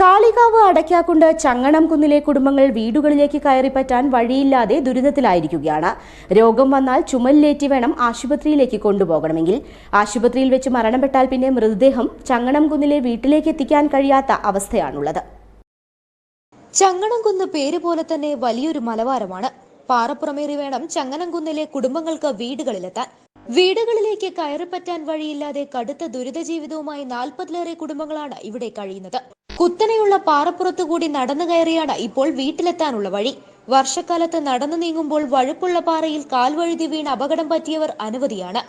കാളികാവ് അടയ്ക്കാക്കുണ്ട് ചങ്ങണം കുന്നിലെ കുടുംബങ്ങൾ വീടുകളിലേക്ക് കയറിപ്പറ്റാൻ വഴിയില്ലാതെ ദുരിതത്തിലായിരിക്കുകയാണ്. രോഗം വന്നാൽ ചുമലിലേറ്റി വേണം ആശുപത്രിയിലേക്ക് കൊണ്ടുപോകണമെങ്കിൽ. ആശുപത്രിയിൽ വെച്ച് മരണപ്പെട്ടാൽ പിന്നെ മൃതദേഹം ചങ്ങണം കുന്നിലെ വീട്ടിലേക്ക് എത്തിക്കാൻ കഴിയാത്ത അവസ്ഥയാണുള്ളത്. ചങ്ങണംകുന്ന് പേര് പോലെ തന്നെ വലിയൊരു മലവാരമാണ്. പാറപ്പുറമേറി വേണം ചങ്ങനംകുന്നിലെ കുടുംബങ്ങൾക്ക് വീടുകളിലെത്താൻ. വീടുകളിലേക്ക് കയറിപ്പറ്റാൻ വഴിയില്ലാതെ കടുത്ത ദുരിത ജീവിതവുമായി നാൽപ്പതിലേറെ കുടുംബങ്ങളാണ് ഇവിടെ കഴിയുന്നത്. കുത്തനെയുള്ള പാറപ്പുറത്തു കൂടി നടന്നു കയറിയാണ് ഇപ്പോൾ വീട്ടിലെത്താനുള്ള വഴി. വർഷക്കാലത്ത് നടന്നു നീങ്ങുമ്പോൾ വഴുപ്പുള്ള പാറയിൽ കാൽവഴുതി വീണ് അപകടം പറ്റിയവർ അനവധിയാണ്.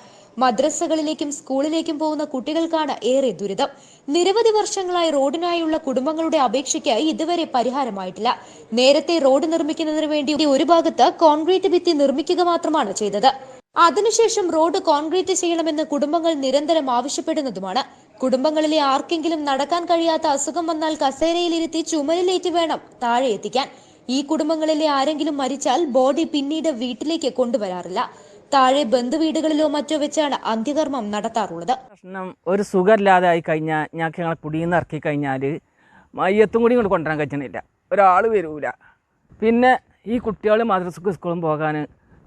മദ്രസകളിലേക്കും സ്കൂളിലേക്കും പോകുന്ന കുട്ടികൾക്കാണ് ഏറെ ദുരിതം. നിരവധി വർഷങ്ങളായി റോഡിനായുള്ള കുടുംബങ്ങളുടെ അപേക്ഷയ്ക്ക് ഇതുവരെ പരിഹാരമായിട്ടില്ല. നേരത്തെ റോഡ് നിർമ്മിക്കുന്നതിന് വേണ്ടി ഒരു ഭാഗത്ത് കോൺക്രീറ്റ് ഭിത്തി നിർമ്മിക്കുക മാത്രമാണ് ചെയ്തത്. അതിനുശേഷം റോഡ് കോൺക്രീറ്റ് ചെയ്യണമെന്ന് കുടുംബങ്ങൾ നിരന്തരം ആവശ്യപ്പെടുന്നതുമാണ്. കുടുംബങ്ങളിലെ ആർക്കെങ്കിലും നടക്കാൻ കഴിയാത്ത അസുഖം വന്നാൽ കസേരയിലിരുത്തി ചുമലിലേറ്റി വേണം താഴെ എത്തിക്കാൻ. ഈ കുടുംബങ്ങളിലെ ആരെങ്കിലും മരിച്ചാൽ ബോഡി പിന്നീട് വീട്ടിലേക്ക് കൊണ്ടുവരാറില്ല. താഴെ ബന്ധുവീടുകളിലോ മറ്റോ വെച്ചാണ് അന്ത്യകർമ്മം നടത്താറുള്ളത്. പ്രശ്നം ഒരു സുഖമില്ലാതെ ആയി കഴിഞ്ഞാൽ ഞാൻ ഞങ്ങളെ കുടിയിൽ ഇറക്കി കഴിഞ്ഞാൽ മയ്യത്തും കൂടി ഇങ്ങോട്ട് കൊണ്ടുവരാൻ കഴിഞ്ഞില്ല ഒരാൾ വരൂല. പിന്നെ ഈ കുട്ടികൾ മദ്രസക്ക് സ്കൂളും പോകാൻ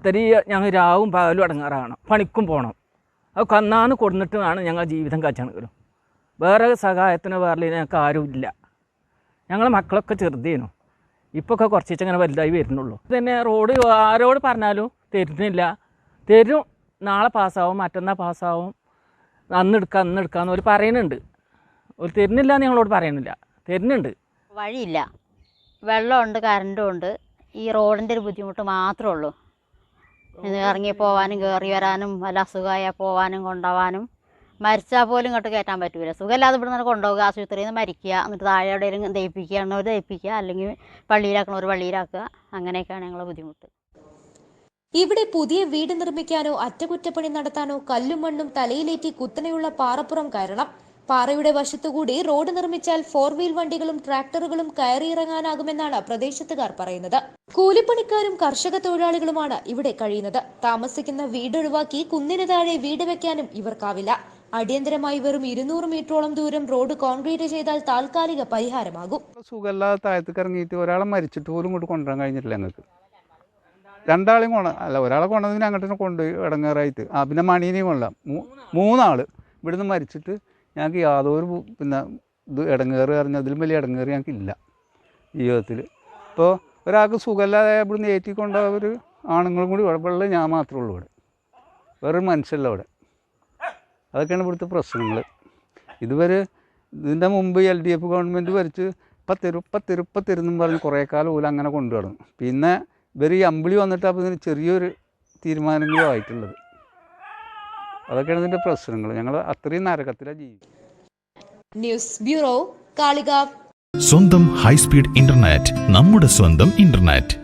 തരി ഞങ്ങൾ രാവും പകലും അടങ്ങാറാണ്. പണിക്കും പോകണം അത് കന്നാന്ന് കൊടുത്തിട്ടാണ് ഞങ്ങൾ ജീവിതം കച്ചണകരും വേറെ സഹായത്തിന് ഞങ്ങൾക്ക് ആരുമില്ല ഞങ്ങൾ മക്കളൊക്കെ ചെറുതേനു. ഒക്കെ കുറച്ചിട്ട് ഇങ്ങനെ വലുതായി വരുന്നുള്ളൂ. തന്നെ റോഡ് ആരോട് പറഞ്ഞാലും തരുന്നില്ല. തരും നാളെ പാസ്സാവും മറ്റന്നാൾ പാസ്സാവും. അന്ന് എടുക്കാം അന്ന് അവർ പറയുന്നുണ്ട് അവർ തരുന്നില്ല എന്ന് ഞങ്ങളോട് പറയുന്നില്ല തരുന്നുണ്ട്. വഴിയില്ല. വെള്ളമുണ്ട് കറണ്ടും ഉണ്ട്. ഈ റോഡിന്റെ ഒരു ബുദ്ധിമുട്ട് മാത്രമേ ഉള്ളൂ. ഇറങ്ങി പോവാനും കയറി വരാനും വല്ല അസുഖമായാൽ പോവാനും കൊണ്ടുപോകാനും മരിച്ചാൽ പോലും ഇങ്ങോട്ട് കയറ്റാൻ പറ്റില്ല സുഖമില്ലാതെ ഇവിടെ നിന്ന് കൊണ്ടുപോകുക ആശുപത്രിയിൽ നിന്ന് മരിക്കുക എന്നിട്ട് താഴെ എവിടെയെങ്കിലും ദയിപ്പിക്കുകയാണോ ദയിപ്പിക്കുക അല്ലെങ്കിൽ പള്ളിയിലാക്കണവർ പള്ളിയിലാക്കുക അങ്ങനെയൊക്കെയാണ് ഞങ്ങളെ ബുദ്ധിമുട്ട്. ഇവിടെ പുതിയ വീട് നിർമ്മിക്കാനോ അറ്റകുറ്റപ്പണി നടത്താനോ കല്ലും മണ്ണും തലയിലേറ്റി കുത്തനെയുള്ള പാറപ്പുറം കയറണം. പാറയുടെ വശത്തുകൂടി റോഡ് നിർമ്മിച്ചാൽ ഫോർ വീൽ വണ്ടികളും ട്രാക്ടറുകളും കയറിയിറങ്ങാനാകുമെന്നാണ് പ്രദേശത്തുകാർ പറയുന്നത്. കൂലിപ്പണിക്കാരും കർഷക തൊഴിലാളികളുമാണ് ഇവിടെ കഴിയുന്നത്. താമസിക്കുന്ന വീടൊഴിവാക്കി കുന്നിന് താഴെ വീട് വെക്കാനും ഇവർക്കാവില്ല. അടിയന്തരമായി വെറും ഇരുന്നൂറ് മീറ്ററോളം ദൂരം റോഡ് കോൺക്രീറ്റ് ചെയ്താൽ താൽക്കാലിക പരിഹാരമാകും. സുഖമില്ലാതെ താഴത്തേക്ക് ഇറങ്ങിയിട്ട് ഒരാളെ മരിച്ചിട്ട് പോലും ഇങ്ങോട്ട് കൊണ്ടുവരാൻ കഴിഞ്ഞിട്ടില്ല ഞങ്ങൾക്ക്. രണ്ടാളെയും കൊണ്ട അല്ല ഒരാളെ കൊണ്ടതിന് അങ്ങോട്ട് കൊണ്ട് ഇടങ്ങേറായിട്ട്. ആ പിന്നെ മണീനെയും കൊള്ളാം മൂന്നാൾ ഇവിടുന്ന് മരിച്ചിട്ട് ഞങ്ങൾക്ക് യാതൊരു പിന്നെ ഇത് ഇടങ്ങേറ് അറിഞ്ഞ അതിലും വലിയ ഇടങ്ങേറ് ഞങ്ങൾക്ക് ഇല്ല ജീവിതത്തിൽ. ഇപ്പോൾ ഒരാൾക്ക് സുഖമില്ലാതെ ഇവിടുന്ന് ഏറ്റിക്കൊണ്ട ഒരു ആണുങ്ങളും കൂടി ഇവിടെ ഞാൻ മാത്രമേ ഉള്ളൂ ഇവിടെ. വേറൊരു മനുഷ്യല്ല ഇവിടെ. അതൊക്കെയാണ് ഇവിടുത്തെ പ്രശ്നങ്ങൾ ഇതുവരെ ഇതിന്റെ മുമ്പ് എൽ ഡി എഫ് ഗവൺമെന്റ് ഭരിച്ച് ഇപ്പം തരും ഇപ്പം തരും ഇപ്പം തരുന്നും പറഞ്ഞ് കുറേ കാലം ഓല അങ്ങനെ കൊണ്ടു നടന്നു പിന്നെ ഇവർ ഈ അമ്പിളി വന്നിട്ട് അപ്പോൾ ഇതിന് ചെറിയൊരു തീരുമാനങ്ങളും ആയിട്ടുള്ളത്. അതൊക്കെയാണ് ഇതിന്റെ പ്രശ്നങ്ങൾ ഞങ്ങൾ അത്രയും നരകത്തിലാണ് ജീവിക്കുന്നത്. News bureau Kalikavu. സ്വന്തം ഹൈസ്പീഡ് ഇന്റർനെറ്റ് നമ്മുടെ സ്വന്തം ഇന്റർനെറ്റ്.